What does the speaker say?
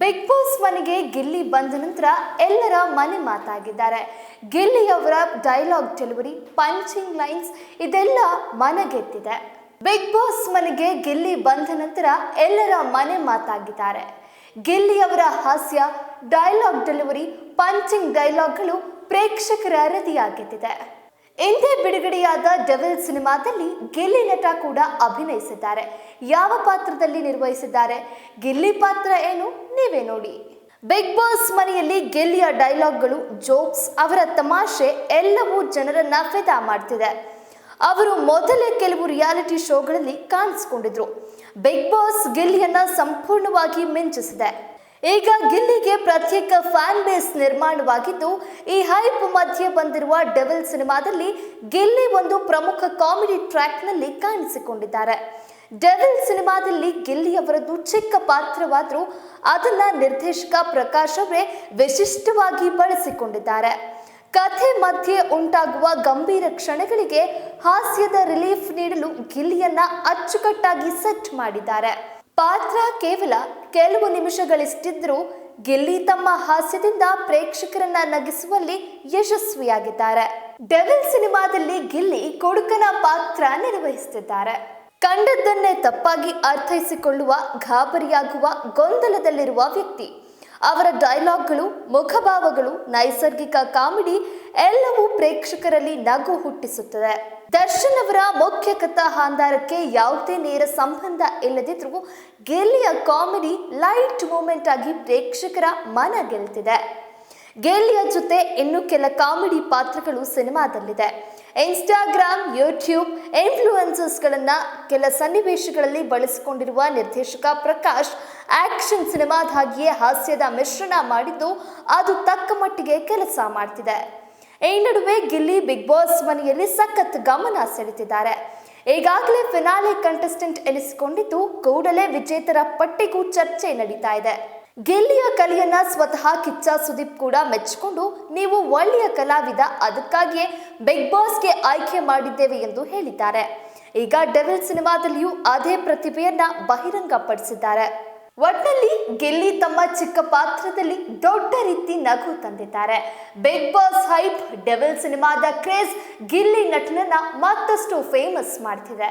Big boss ಮನೆಗೆ ಗಿಲ್ಲಿ ಬಂದ ನಂತರ ಎಲ್ಲರ ಮನೆ ಮಾತಾಗಿದ್ದಾರೆ. ಗಿಲ್ಲಿಯವರ ಡೈಲಾಗ್ ಡೆಲಿವರಿ ಪಂಚಿಂಗ್ ಲೈನ್ಸ್ ಇದೆಲ್ಲ ಮನಗೆತ್ತಿದೆ. ಬಿಗ್ ಬಾಸ್ ಮನೆಗೆ ಗಿಲ್ಲಿ ಬಂದ ನಂತರ ಎಲ್ಲರ ಮನೆ ಮಾತಾಗಿದ್ದಾರೆ. ಗಿಲ್ಲಿಯವರ ಹಾಸ್ಯ ಡೈಲಾಗ್ ಡೆಲಿವರಿ ಪಂಚಿಂಗ್ ಡೈಲಾಗ್ಗಳು ಪ್ರೇಕ್ಷಕರ ರದಿಯಾಗೆದ್ದಿದೆ ಇಂದೇ ಬಿಡುಗಡೆಯಾದ ಡೆವಿಲ್ ಸಿನಿಮಾದಲ್ಲಿ ಗಿಲ್ಲಿ ನಟ ಕೂಡ ಅಭಿನಯಿಸಿದ್ದಾರೆ. ಯಾವ ಪಾತ್ರದಲ್ಲಿ ನಿರ್ವಹಿಸಿದ್ದಾರೆ? ಗಿಲ್ಲಿ ಪಾತ್ರ ಏನು? ನೀವೇ ನೋಡಿ. ಬಿಗ್ ಬಾಸ್ ಮನೆಯಲ್ಲಿ ಗಿಲ್ಲಿಯ ಡೈಲಾಗ್ಗಳು, ಜೋಕ್ಸ್ ಅವರ ತಮಾಷೆ ಎಲ್ಲವೂ ಜನರನ್ನ ಫಿದಾ ಮಾಡ್ತಿದೆ. ಅವರು ಮೊದಲೇ ಕೆಲವು ರಿಯಾಲಿಟಿ ಶೋಗಳಲ್ಲಿ ಕಾಣಿಸ್ಕೊಂಡಿದ್ರು. ಬಿಗ್ ಬಾಸ್ ಗಿಲ್ಲಿಯನ್ನ ಸಂಪೂರ್ಣವಾಗಿ ಮಿಂಚಿಸಿದೆ. ಈಗ ಗಿಲ್ಲಿಗೆ ಪ್ರತ್ಯೇಕ ಫ್ಯಾನ್ ಬೇಸ್ ನಿರ್ಮಾಣವಾಗಿದ್ದು, ಈ ಹೈಪ್ ಮಧ್ಯೆ ಬಂದಿರುವ ಡೆವಿಲ್ ಸಿನಿಮಾದಲ್ಲಿ ಗಿಲ್ಲಿ ಒಂದು ಪ್ರಮುಖ ಕಾಮಿಡಿ ಟ್ರ್ಯಾಕ್ನಲ್ಲಿ ಕಾಣಿಸಿಕೊಂಡಿದ್ದಾರೆ. ಡೆವಿಲ್ ಸಿನಿಮಾದಲ್ಲಿ ಗಿಲ್ಲಿ ಅವರದ್ದು ಚಿಕ್ಕ ಪಾತ್ರವಾದರೂ ಅದನ್ನ ನಿರ್ದೇಶಕ ಪ್ರಕಾಶ್ ಅವರೇ ವಿಶಿಷ್ಟವಾಗಿ ಬಳಸಿಕೊಂಡಿದ್ದಾರೆ. ಕಥೆ ಮಧ್ಯೆ ಉಂಟಾಗುವ ಗಂಭೀರ ಕ್ಷಣಗಳಿಗೆ ಹಾಸ್ಯದ ರಿಲೀಫ್ ನೀಡಲು ಗಿಲ್ಲಿಯನ್ನ ಅಚ್ಚುಕಟ್ಟಾಗಿ ಸೆಟ್ ಮಾಡಿದ್ದಾರೆ. ಪಾತ್ರ ಕೇವಲ ಕೆಲವು ನಿಮಿಷಗಳಿಷ್ಟಿದ್ರೂ ಗಿಲ್ಲಿ ತಮ್ಮ ಹಾಸ್ಯದಿಂದ ಪ್ರೇಕ್ಷಕರನ್ನ ನಗಿಸುವಲ್ಲಿ ಯಶಸ್ವಿಯಾಗಿದ್ದಾರೆ. ಡೆವಿಲ್ ಸಿನಿಮಾದಲ್ಲಿ ಗಿಲ್ಲಿ ಕೊಡುಕನ ಪಾತ್ರ ನಿರ್ವಹಿಸುತ್ತಿದ್ದಾರೆ. ಕಂಡದ್ದನ್ನೇ ತಪ್ಪಾಗಿ ಅರ್ಥೈಸಿಕೊಳ್ಳುವ ಗಾಬರಿಯಾಗುವ ಗೊಂದಲದಲ್ಲಿರುವ ವ್ಯಕ್ತಿ. ಅವರ ಡೈಲಾಗ್ಗಳು, ಮುಖಭಾವಗಳು, ನೈಸರ್ಗಿಕ ಕಾಮಿಡಿ ಎಲ್ಲವೂ ಪ್ರೇಕ್ಷಕರಲ್ಲಿ ನಗು ಹುಟ್ಟಿಸುತ್ತದೆ. ದರ್ಶನ್ ಅವರ ಮುಖ್ಯ ಕಥಾ ಹಾಂದಾರಕ್ಕೆ ಯಾವುದೇ ನೇರ ಸಂಬಂಧ ಇಲ್ಲದಿದ್ರೂ ಗೆಲ್ಲಿಯ ಕಾಮಿಡಿ ಲೈಟ್ ಮೂಮೆಂಟ್ ಆಗಿ ಪ್ರೇಕ್ಷಕರ ಮನ ಗೆಲ್ತಿದೆ. ಗೆಲ್ಲಿಯ ಜೊತೆ ಇನ್ನು ಕೆಲ ಕಾಮಿಡಿ ಪಾತ್ರಗಳು ಸಿನಿಮಾದಲ್ಲಿದೆ. ಇನ್ಸ್ಟಾಗ್ರಾಮ್, ಯೂಟ್ಯೂಬ್, ಇನ್ಫ್ಲೂಯೆನ್ಸರ್ಸ್ಗಳನ್ನ ಕೆಲ ಸನ್ನಿವೇಶಗಳಲ್ಲಿ ಬಳಸಿಕೊಂಡಿರುವ ನಿರ್ದೇಶಕ ಪ್ರಕಾಶ್ ಆಕ್ಷನ್ ಸಿನಿಮಾದಾಗಿಯೇ ಹಾಸ್ಯದ ಮಿಶ್ರಣ ಮಾಡಿದ್ದು ಅದು ತಕ್ಕ ಮಟ್ಟಿಗೆ ಕೆಲಸ ಮಾಡ್ತಿದೆ. ಈ ನಡುವೆ ಗಿಲ್ಲಿ ಬಿಗ್ ಬಾಸ್ ಮನೆಯಲ್ಲಿ ಸಖತ್ ಗಮನ ಸೆಳೆತಿದ್ದಾರೆ ಈಗಾಗಲೇ ಫಿನಾಲೆ ಕಂಟೆಸ್ಟೆಂಟ್ ಎನಿಸಿಕೊಂಡಿದ್ದು ಕೂಡಲೇ ವಿಜೇತರ ಪಟ್ಟಿಗೂ ಚರ್ಚೆ ನಡೀತಾ ಇದೆ. ಗಿಲ್ಲಿಯ ಕಲೆಯನ್ನ ಸ್ವತಃ ಕಿಚ್ಚ ಸುದೀಪ್ ಕೂಡ ಮೆಚ್ಚಿಕೊಂಡು ನೀವು ಒಳ್ಳೆಯ ಕಲಾವಿದ, ಅದಕ್ಕಾಗಿಯೇ ಬಿಗ್ ಬಾಸ್ಗೆ ಆಯ್ಕೆ ಮಾಡಿದ್ದೇವೆ ಎಂದು ಹೇಳಿದ್ದಾರೆ. ಈಗ ಡೆವಿಲ್ ಸಿನಿಮಾದಲ್ಲಿಯೂ ಅದೇ ಪ್ರತಿಭೆಯನ್ನ ಬಹಿರಂಗಪಡಿಸಿದ್ದಾರೆ. ಒಟ್ನಲ್ಲಿ ಗೆಲ್ಲಿ ತಮ್ಮ ಚಿಕ್ಕ ಪಾತ್ರದಲ್ಲಿ ದೊಡ್ಡ ರೀತಿ ನಗು ತಂದಿದ್ದಾರೆ. ಬಿಗ್ ಬಾಸ್ ಹೈಪ್ ಡೆವಿಲ್ ಸಿನಿಮಾದ ಕ್ರೇಜ್ ಗಿಲ್ಲಿ ನಟನನ್ನ ಮತ್ತಷ್ಟು ಫೇಮಸ್ ಮಾಡ್ತಿದೆ.